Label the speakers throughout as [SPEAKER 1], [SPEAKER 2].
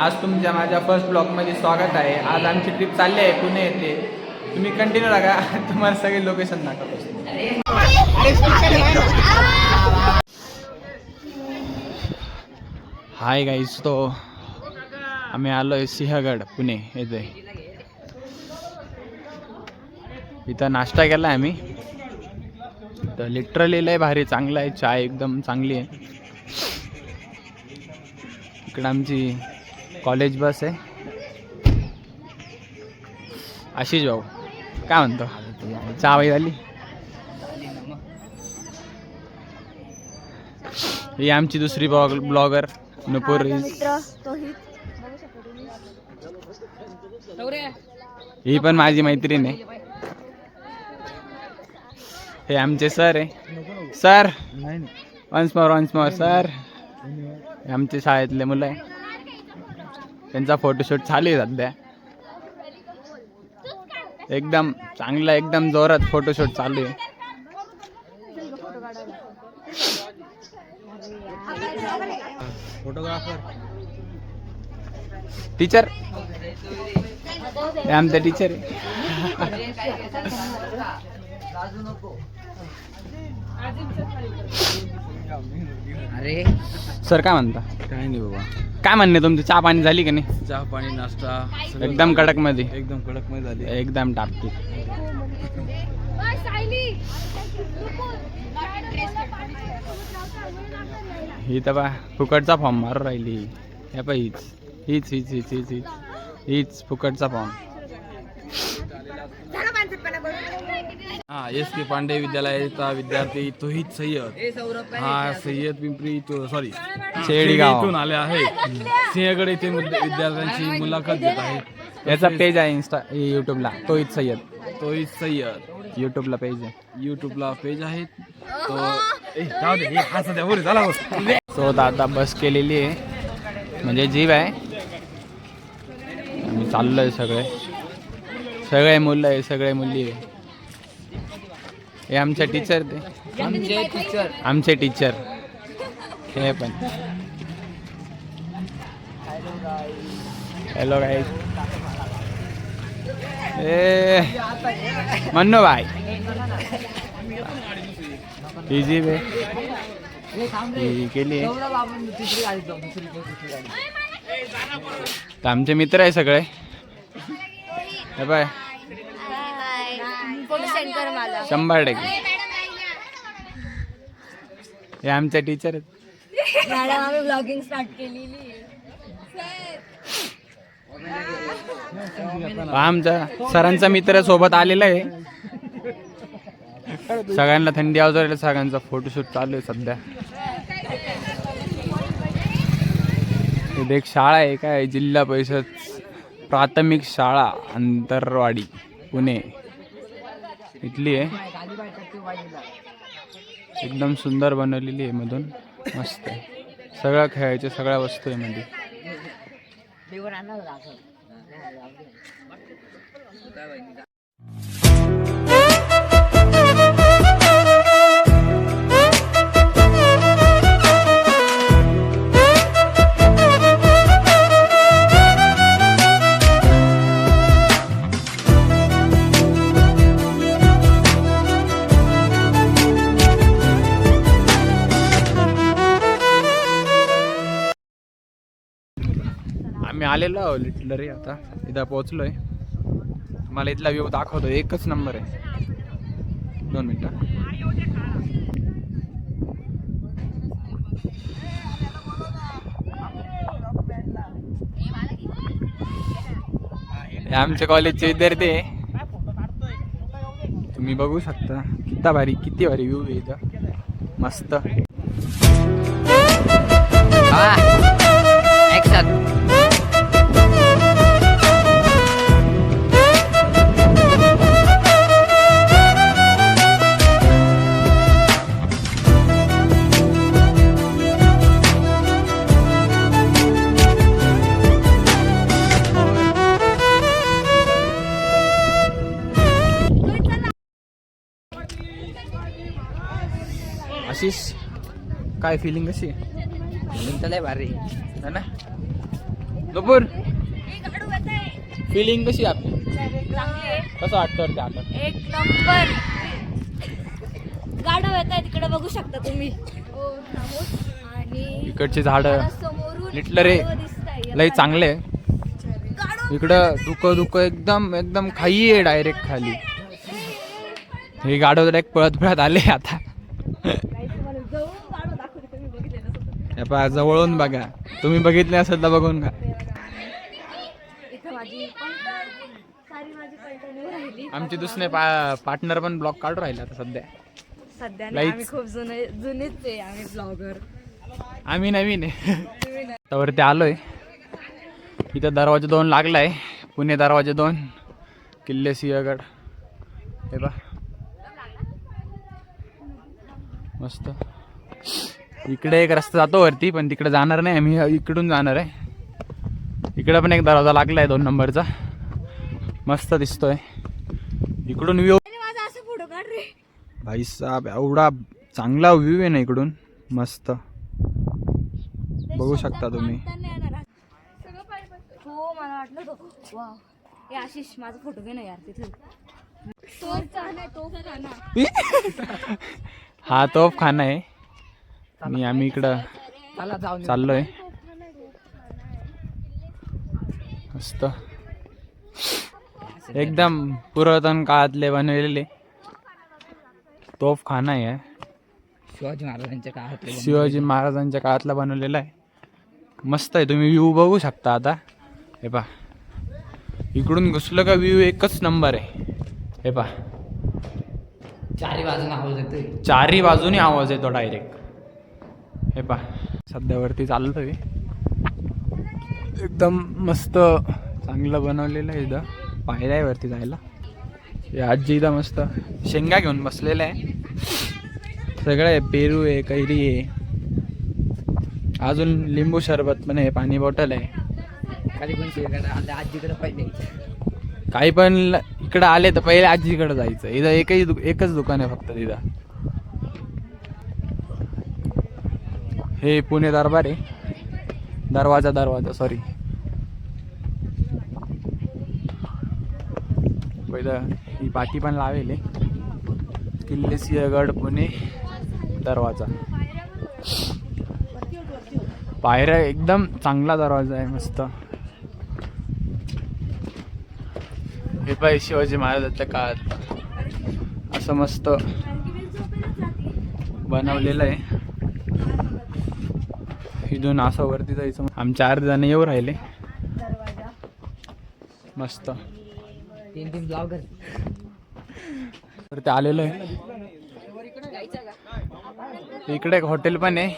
[SPEAKER 1] आज तुमच्या माझ्या फर्स्ट ब्लॉगमध्ये स्वागत आहे. आज आमची ट्रिप चालली आहे पुणे येथे. तुम्ही कंटिन्यू राहा. तुम्हाला सगळे लोकेशन दाखवतो. हाय गाईज तो आम्ही आलो आहे सिंहगड पुणे येथे. इथं नाश्ता केला आहे आम्ही. तर लिटरली लय भारी चांगला आहे. चाय एकदम चांगली आहे. इकडं आमची कॉलेज बस आहे. आशिष भाऊ काय म्हणतो? चहा बाई झाली? ही आमची दुसरी ब्लॉग ब्लॉगर नुपूर. ही पण माझी मैत्रीण आहे. हे आमचे सर आहे. Sir! Once more once more sir आमचे शाळेतले मुलं आहे. त्यांचा फोटोशूट चालू आहे सध्या. एकदम चांगला एकदम जोरात फोटोशूट चालू आहे. टीचर आमचा टीचर आहे.
[SPEAKER 2] अरे.
[SPEAKER 1] सर काय म्हणता?
[SPEAKER 2] काय नाही बाबा.
[SPEAKER 1] काय म्हणणे तुमची? चहा पाणी झाली का नाही?
[SPEAKER 2] चहा पाणी नाश्ता सगळं
[SPEAKER 1] एकदम कडकमध्ये
[SPEAKER 2] एकदम कडकमध्ये झाली.
[SPEAKER 1] एकदम टापटी ही तर बा फुकटचा फॉर्म मारू राहिली. हे पा हीच. हीच हीच हीच हीच हीच. हीच फुकटचा फॉर्म
[SPEAKER 2] हा एस के पांडे विद्यालयाचा विद्यार्थी तोहित सय्यद. हा सय्यद पिंपरी तो सॉरी
[SPEAKER 1] शेळीगाव.
[SPEAKER 2] इथून आले आहे. सिंहगड येथे विद्यार्थ्यांची मुलाखत देत आहे.
[SPEAKER 1] याचा पेज आहे इंस्टा युट्यूबला तोहित सय्यद.
[SPEAKER 2] तोहित सय्यद.
[SPEAKER 1] युट्यूबला पेज आहे.
[SPEAKER 2] युट्यूबला पेज आहे. तो
[SPEAKER 1] सो आता बस केलेली आहे. म्हणजे जीव आहे. आम्ही चाललो आहे सगळे. सगळे मुलं आहे सगळे मुली आहे. हे आमचे टीचर ते.
[SPEAKER 2] आमचे टीचर
[SPEAKER 1] आमचे टीचर हे पण. हॅलो गाईज ए मन्नू भाई इझी वे ही केली. तर आमचे मित्र आहे सगळे. हे बाय
[SPEAKER 3] सेंड कर मला.
[SPEAKER 1] शंभर टक्के. हे आमचे टीचर आहेत.
[SPEAKER 3] मॅडम आम्ही ब्लॉगिंग स्टार्ट केलेली.
[SPEAKER 1] आमचा सरांचा मित्र सोबत आलेला आहे. सगळ्यांना थंडी आवाज सगळ्यांचा फोटोशूट चालू आहे सध्या. इथे एक शाळा आहे काय जिल्हा परिषद प्राथमिक शाळा अंतरवाडी पुणे. इथली आहे. एकदम सुंदर बनवलेली आहे मधून. मस्त आहे. सगळ्या खेळायच्या सगळ्या वस्तू आहे मध्ये आम्ही आलेलो आहो लिटलरी आता. इथं पोहोचलोय. मला इथला व्ह्यू दाखवतो एकच नंबर आहे. दोन मिनटं. हे आमच्या कॉलेजचे विद्यार्थी आहे. तुम्ही बघू शकता. किती भारी किती भारी व्ह्यू आहे इथं. मस्त. आशिष काय फिलिंग कशी? आहे
[SPEAKER 2] लय भारी.
[SPEAKER 1] है ना?
[SPEAKER 3] आहे
[SPEAKER 1] फिलिंग कशी आहे आपली? कसं वाटतं वरती आता
[SPEAKER 3] एक नंबर. गाडव येत आहे तिकडे बघू शकता तुम्ही. आणि
[SPEAKER 1] इकडची झाडं
[SPEAKER 3] समोरून
[SPEAKER 1] लिटलं रे.
[SPEAKER 3] गाढवं दिसताय.
[SPEAKER 1] लई चांगले इकडं दुःख दुःख एकदम एकदम खाई आहे डायरेक्ट खाली. हे गाडव डायरेक्ट पळत पळत आले आता
[SPEAKER 3] काही तुम्हाला जवळून गाढव दाखवते तुम्ही बघितले नसतं.
[SPEAKER 1] हे पहा जवळून बघा. तुम्ही बघितले असेल तर बघून का
[SPEAKER 3] राहिली.
[SPEAKER 1] आमचे दुसरे पार्टनर पण ब्लॉग काढून राहिले आता सध्या.
[SPEAKER 3] सध्या. आम्ही खूप जुने जुनेच आहे आम्ही ब्लॉगर
[SPEAKER 1] आम्ही नवीन आहे. त्यावरती आलोय. इथं दरवाजा दोन लागलाय. पुणे दरवाजा दोन किल्ले सिंहगड. हे बा मस्त. इकडे एक रस्ता जातो वरती पण तिकडे जाणार नाही. आम्ही इकडून जाणार आहे. इकडे पण एक दरवाजा लागलाय दोन नंबरचा. मस्त दिसतोय. इकडून व्ह्यू भाई साहेब एवढा चांगला व्ह्यू आहे ना इकडून. मस्त. बघू शकता तुम्ही.
[SPEAKER 3] हो मला वाटलं. तो वा आशिष माझा फोटो घे ना यार तिथे. तो खाना तो खाना
[SPEAKER 1] हा तोफ खाना आहे. आणि आम्ही इकडं चाललोय. मस्त. एकदम पुरातन काळातले बनवलेले. तोफ खाना आहे.
[SPEAKER 2] शिवाजी महाराजांच्या काळात
[SPEAKER 1] शिवाजी महाराजांच्या काळातला बनवलेला आहे. मस्त आहे. तुम्ही व्ह्यू बघू शकता आता. हे पा इकडून घुसलं का व्ह्यू एकच नंबर आहे. हे पा
[SPEAKER 2] चारी बाजून आवाज येतोय.
[SPEAKER 1] चारही बाजूनी आवाज येतो डायरेक्ट हे पा सध्यावरती चाललोय एकदम मस्त चांगलं बनवलेलं आहे इथं. पायऱ्या आहे वरती जायला. हे आजी इथं मस्त शेंगा घेऊन बसलेलं आहे. सगळं आहे पेरू आहे कैरी आहे. अजून लिंबू सरबत पण आहे पाणी बॉटल आहे.
[SPEAKER 2] आजीकडे पहिले
[SPEAKER 1] काही पण इकडं आले तर पहिले आजीकडे जायचं. इथं एकही दु- एकच दुकान आहे फक्त तिथं हे पुणे दरबार आहे. दरवाजा दरवाजा सॉरी पहिलं ही पाठी पण लावेल किल्ले सिंहगड पुणे दरवाजा. पायऱ्या एकदम चांगला दरवाजा आहे मस्त. हे पाय शिवाजी महाराजांच्या काळात. असं मस्त बनवलेलं आहे. इथून असं वरती जायचं आमचे चार जण येऊ राहिले.
[SPEAKER 3] दरवाजा
[SPEAKER 1] मस्त.
[SPEAKER 2] तीन तीन ब्लॉगर.
[SPEAKER 1] तर ते आलेलो आहे. इकडे एक हॉटेल पण आहे.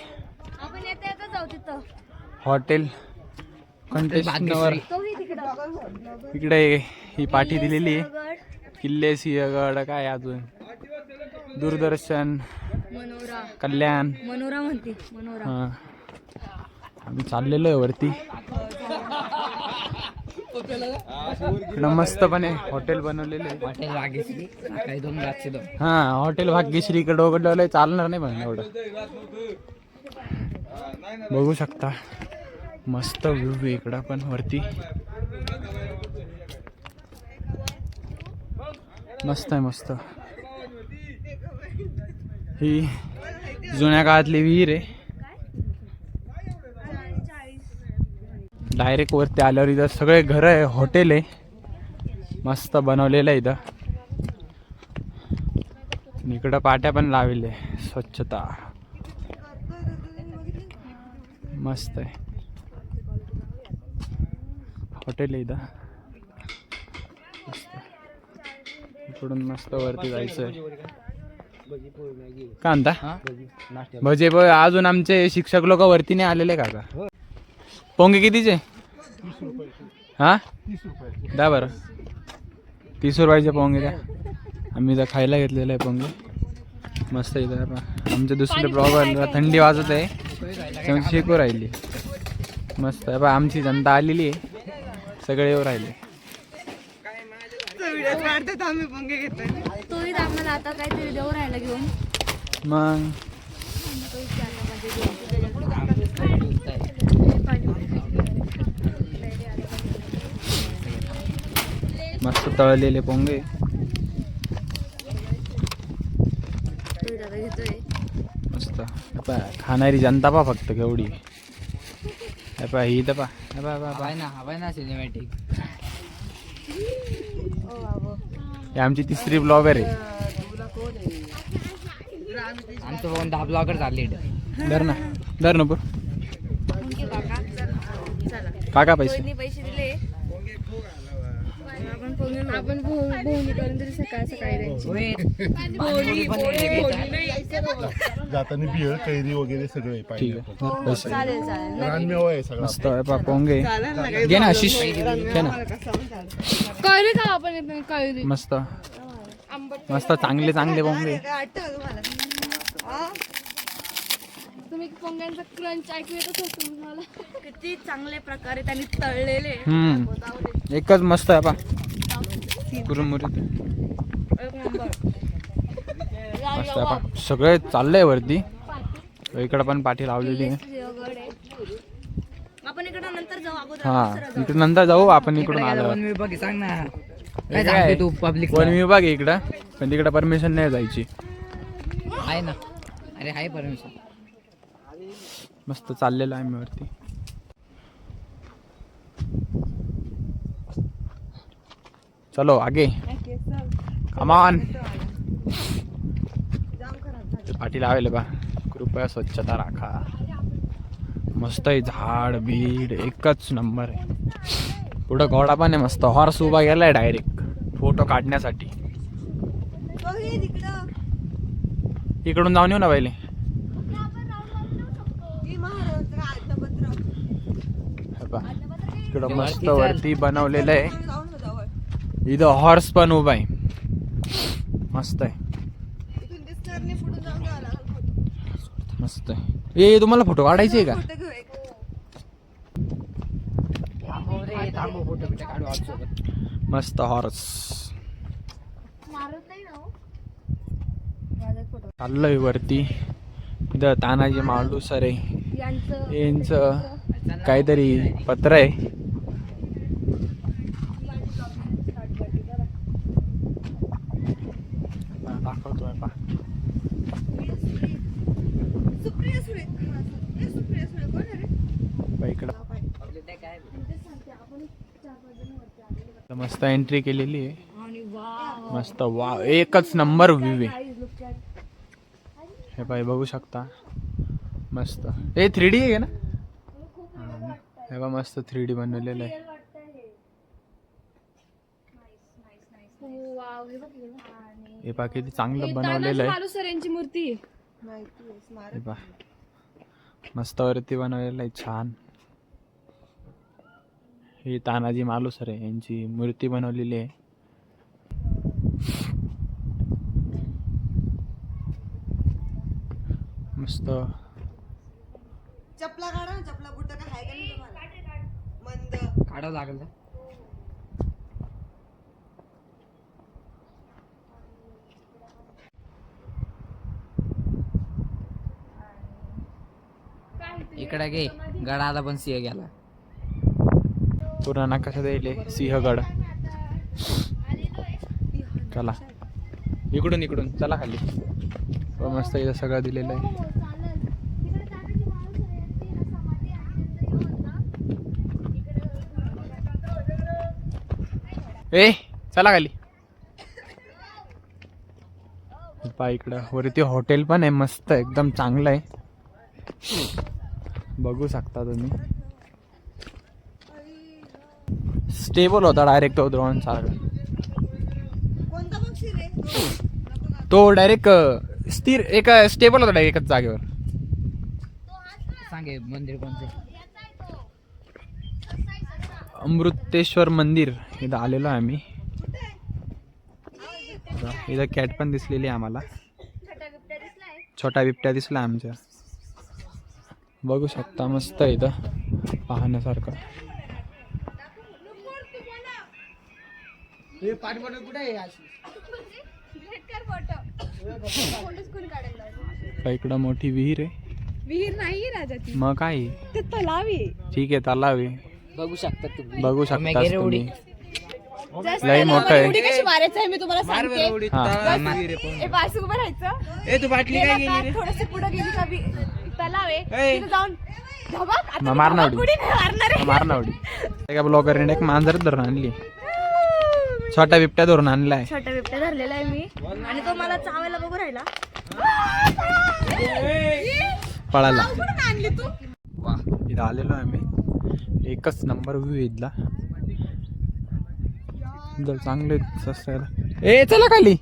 [SPEAKER 1] हॉटेल. कंटेस्टवर
[SPEAKER 3] तोही तिकडं.
[SPEAKER 1] इकडे ही पाठी दिलेली आहे.
[SPEAKER 3] गड
[SPEAKER 1] किल्ले सिंहगड काय अजून? दूरदर्शन कल्याण.
[SPEAKER 3] मनोरा म्हणते मनोरा.
[SPEAKER 1] हा. आम्ही चाललेलो आहे वरती. मस्तपणे हॉटेल बनवलेलं आहे.
[SPEAKER 2] हॉटेल सकाळी दोन रातचे दोन.
[SPEAKER 1] हा हॉटेल भाग्यश्री इकडं उघडलं चालणार नाही पण एवढं. बघू शकता मस्त व्ह्यू आहे इकडं पण वरती. मस्त आहे मस्त. ही जुन्या काळातली विहीर आहे. डायरेक्ट वरती आल्यावर इथं सगळे घर आहे हॉटेल आहे. मस्त बनवलेलं आहे इथं. इकडं पाट्या पण लावले स्वच्छता. मस्त आहे. हॉटेल आहे इथं. मस्त. इकडून मस्त वरती जायचं आहे. का म्हणता भजे अजून आमचे शिक्षक लोक वरती नाही आलेले का पोंगे कितीचे? हा? द्या बरं. तीस रुपयाचे पोंगे द्या. आम्ही इथं खायला घेतलेलं आहे पोंगे. मस्त इथं आहे पहा. आमचे दुसरे ब्लॉगर थंडी वाजत आहे. त्यामुळे शेकू राहिली. मस्त आहे बा आमची जनता आलेली आहे. सगळे येऊ राहिले. मग? मस्त तळलेले पोंगे. मस्त. खाणारी जनता पा फक्त केवढी. ही तर पा हे हे पहा.
[SPEAKER 2] ना हवाय ना सिनेमॅटिक
[SPEAKER 1] ही आमची तिसरी ब्लॉगर आहे.
[SPEAKER 2] आमचं बघून दहा ब्लॉगर झाले
[SPEAKER 1] धर ना. धर ना
[SPEAKER 3] काका. चला.
[SPEAKER 1] काका पैसे.
[SPEAKER 3] पैसे दिले. आपण करून तरी सकाळ सकाळी
[SPEAKER 4] जाताना बिळ कैरी वगैरे सगळं आहे
[SPEAKER 1] ठीक
[SPEAKER 4] पाहिजे
[SPEAKER 1] आहे. धर पैसे
[SPEAKER 3] चालेल. चालेल
[SPEAKER 4] रानमेवा आहे सगळा.
[SPEAKER 1] मस्त हे पहा, पोंगे घे ना आशिष. घे ना.
[SPEAKER 3] कळली का आपण कळली
[SPEAKER 1] मस्त. मस्त चांगले चांगले पोंगे
[SPEAKER 3] तुम्ही पोंग्यांचा क्रंच तुम्हाला. किती चांगल्या प्रकारे त्यांनी तळलेले.
[SPEAKER 1] हम्म. एकच मस्त आहे पा
[SPEAKER 3] नंबर.
[SPEAKER 1] मस्त आहे सगळे चाललंय वरती. इकडं पण पाठी लावलेली आहे.
[SPEAKER 3] आपण इकडे नंतर जाऊ अगोदर
[SPEAKER 1] हा. इकडे नंतर जाऊ आपण इकडून आलो
[SPEAKER 2] विभाग सांग ना.
[SPEAKER 1] काय सांगते
[SPEAKER 2] तू पब्लिक
[SPEAKER 1] वन विभाग आहे इकडं. पण तिकडे परमिशन नाही जायची.
[SPEAKER 2] आहे ना. अरे हाय परमिशन
[SPEAKER 1] मस्त चाललेलं आहे मी वरती. चलो आगे। कमान पाठी लावेल बा. कृपया स्वच्छता राखा. मस्त आहे झाड बीड एकच नंबर आहे. पुढं घोडा पण आहे मस्त. हॉर्स उभा गेलाय डायरेक्ट फोटो काढण्यासाठी. इकडून जाऊन येऊ ना पहिले. पहा. इकडं मस्त वरती बनवलेलं आहे. इथं हॉर्स पण उभा आहे. मस्त आहे. मस्त आहे. ए तुम्हाला फोटो काढायचे आहे का? मस्त हॉर्स
[SPEAKER 3] मारत नाही ना हो.
[SPEAKER 1] चाललोय वरती. इथं तानाजी मालू सर
[SPEAKER 3] यांचं
[SPEAKER 1] काहीतरी पत्र आहे. हा, दाखवतोय पा इकडं. मस्त एंट्री केलेली आहे.
[SPEAKER 3] आणि
[SPEAKER 1] मस्त वा एकच नंबर व्ह्यू आहे. हे पाय बघू शकता. मस्त. हे थ्री डी आहे ना? हा, हे बा मस्त थ्री डी बनवलेलं आहे.
[SPEAKER 3] वाव हे बघ. हे बघ. आणि
[SPEAKER 1] हे पा किती चांगलं बनवलेलं आहे.
[SPEAKER 3] मालू सर यांची मूर्ती.
[SPEAKER 1] हे मस्त वरती बनवलेलं आहे छान. ही तानाजी मालुसर आहे यांची मूर्ती बनवलेली आहे. मस्त.
[SPEAKER 5] चपला काढा ना चपला बुट काय आहे का नाही तुम्हाला? मंद.
[SPEAKER 2] काढावं लागेल इकडे गे गडाला पण सिंह गेला.
[SPEAKER 1] पूर्ण नकाशा द्यायले सिंहगड चला. इकडून इकडून. चला खाली. हो, मस्त इथं सगळं दिलेलं आहे. ए चला खाली. पा इकडं. वरती हॉटेल पण आहे मस्त एकदम चांगलं आहे. बघू शकता तुम्ही. स्टेबल होता डायरेक्ट तो द्रोण सारखा.
[SPEAKER 5] कोणता पक्षी रे
[SPEAKER 1] तो डायरेक्ट स्थिर एका स्टेबल होता डायरेक्ट एकाच जागेवर.
[SPEAKER 2] सांगे मंदिर कोणते?
[SPEAKER 1] अमृतेश्वर मंदिर. इथं आलेलो आहे आम्ही. इथं कॅट पण दिसलेली आहे आम्हाला. छोटा बिबट्या दिसला आमच्या. बघू शकता मस्त आहे इथं पाहण्यासारखं. का इकडं मोठी विहीर आहे?
[SPEAKER 3] विहीर नाही राजा ती.
[SPEAKER 1] मग काय? आहे?
[SPEAKER 3] ते तलाव आहे.
[SPEAKER 1] ठीक आहे तलाव आहे.
[SPEAKER 2] बघू शकता तुम्ही.
[SPEAKER 1] बघू शकता. तुम्ही.
[SPEAKER 3] त्याला
[SPEAKER 1] मोठं आहे.
[SPEAKER 3] उडी कशी मारायचं आहे मी तुम्हाला सांगते.
[SPEAKER 1] हा.
[SPEAKER 3] ए पाच उभं राहायचं. ए तू बाटली काय गेली थोडस पुढे गेली का बी- तलाव आहे तिथे जाऊन धबाक आता
[SPEAKER 1] मग
[SPEAKER 3] मी
[SPEAKER 1] मार ना
[SPEAKER 3] धबाक
[SPEAKER 1] उडी.
[SPEAKER 3] उडी नाही मारणार आहे.
[SPEAKER 1] मार ना उडी. एका ब्लॉगरने एक मांजर धरून आणली. छोटा बिबट्या धरून आणलाय
[SPEAKER 3] छोटा बिबट्या धरलेला आहे मी. आणि तो मला चावायला बघू राहिला.
[SPEAKER 1] पळाला.
[SPEAKER 3] कुठून आणली तू?
[SPEAKER 1] इथं आलेलो आहे मी एकच नंबर व्ह्यू इथला. जर चांगले सस्त्याला. ए चला खाली.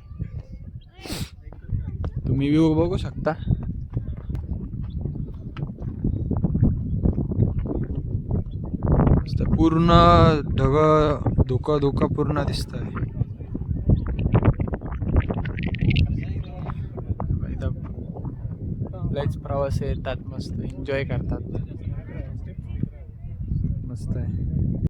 [SPEAKER 1] तुम्ही व्ह्यू बघू शकता. मस्त पूर्ण ढग धुकं धुकं पूर्ण दिसत आहे लयच प्रवास येतात मस्त एन्जॉय करतात. मस्त आहे.